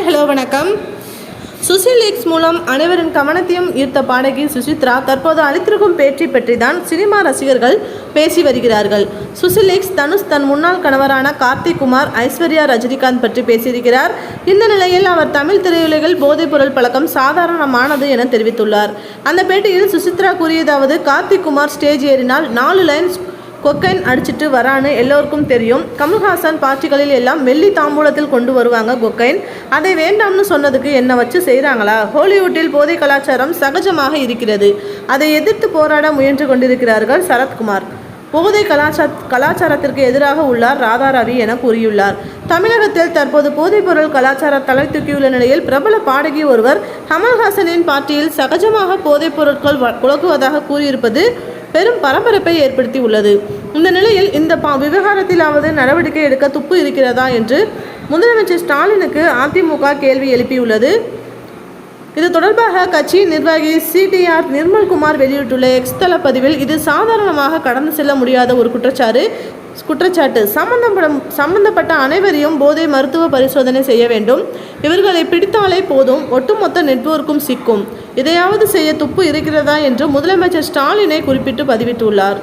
Hi hello வணக்கம். Susil X மூலம் அனைவரின் கவனத்தையும் ஈர்த்த பாடகி சுசித்ரா தற்போது அளித்திருக்கும் பேட்டி பற்றி தான் சினிமா ரசிகர்கள் பேசி வருகிறார்கள். சுசில் எக்ஸ் தனுஷ் தன் முன்னாள் கணவரான கார்த்திக் குமார் ஐஸ்வர்யா ரஜினிகாந்த் பற்றி பேசியிருக்கிறார். இந்த நிலையில் அவர் தமிழ் திரையுலகில் போதைப்பொருள் பழக்கம் சாதாரணமானது என தெரிவித்துள்ளார். அந்த பேட்டியில் சுசித்ரா கூறியதாவது கார்த்திக் குமார் ஸ்டேஜ் ஏறினால் நாலு லைன்ஸ் கொக்கைன் அடிச்சிட்டு வரான்னு எல்லோருக்கும் தெரியும். கமல்ஹாசன் பார்ட்டிகளில் எல்லாம் வெள்ளி தாம்பூலத்தில் கொண்டு வருவாங்க கொக்கைன். அதை வேண்டாம்னு சொன்னதுக்கு என்ன வச்சு செய்கிறாங்களா ஹாலிவுட்டில் போதை கலாச்சாரம் சகஜமாக இருக்கிறது. அதை எதிர்த்து போராட முயன்று கொண்டிருக்கிறார்கள் சரத்குமார். போதை கலாச்சார கலாச்சாரத்திற்கு எதிராக உள்ளார் ராதா ரவி என கூறியுள்ளார். தமிழகத்தில் தற்போது போதைப்பொருள் கலாச்சார தலை தூக்கியுள்ள நிலையில் பிரபல பாடகி ஒருவர் கமல்ஹாசனின் பார்ட்டியில் சகஜமாக போதைப் பொருட்கள் வ- கூறியிருப்பது பெரும் பரபரப்பை ஏற்படுத்தி உள்ளது. இந்த நிலையில் இந்த பா விவகாரத்திலாவது நடவடிக்கை எடுக்க துப்பு இருக்கிறதா என்று முதலமைச்சர் ஸ்டாலினுக்கு அதிமுக கேள்வி எழுப்பியுள்ளது. இது தொடர்பாக கட்சியின் நிர்வாகி சிடிஆர் நிர்மல்குமார் வெளியிட்டுள்ள எக்ஸ் தள பதிவில் இது சாதாரணமாக கடந்து செல்ல முடியாத ஒரு குற்றச்சாட்டு குற்றச்சாட்டு. சம்பந்தப்படும் சம்பந்தப்பட்ட அனைவரையும் போதை மருத்துவ பரிசோதனை செய்ய வேண்டும். இவர்களை பிடித்தாலே போதும். ஒட்டுமொத்த நெட்வொர்க்கும் சிக்கும். இதையாவது செய்ய துப்பு இருக்கிறதா என்று முதலமைச்சர் ஸ்டாலினை குறிப்பிட்டு பதிவிட்டுள்ளார்.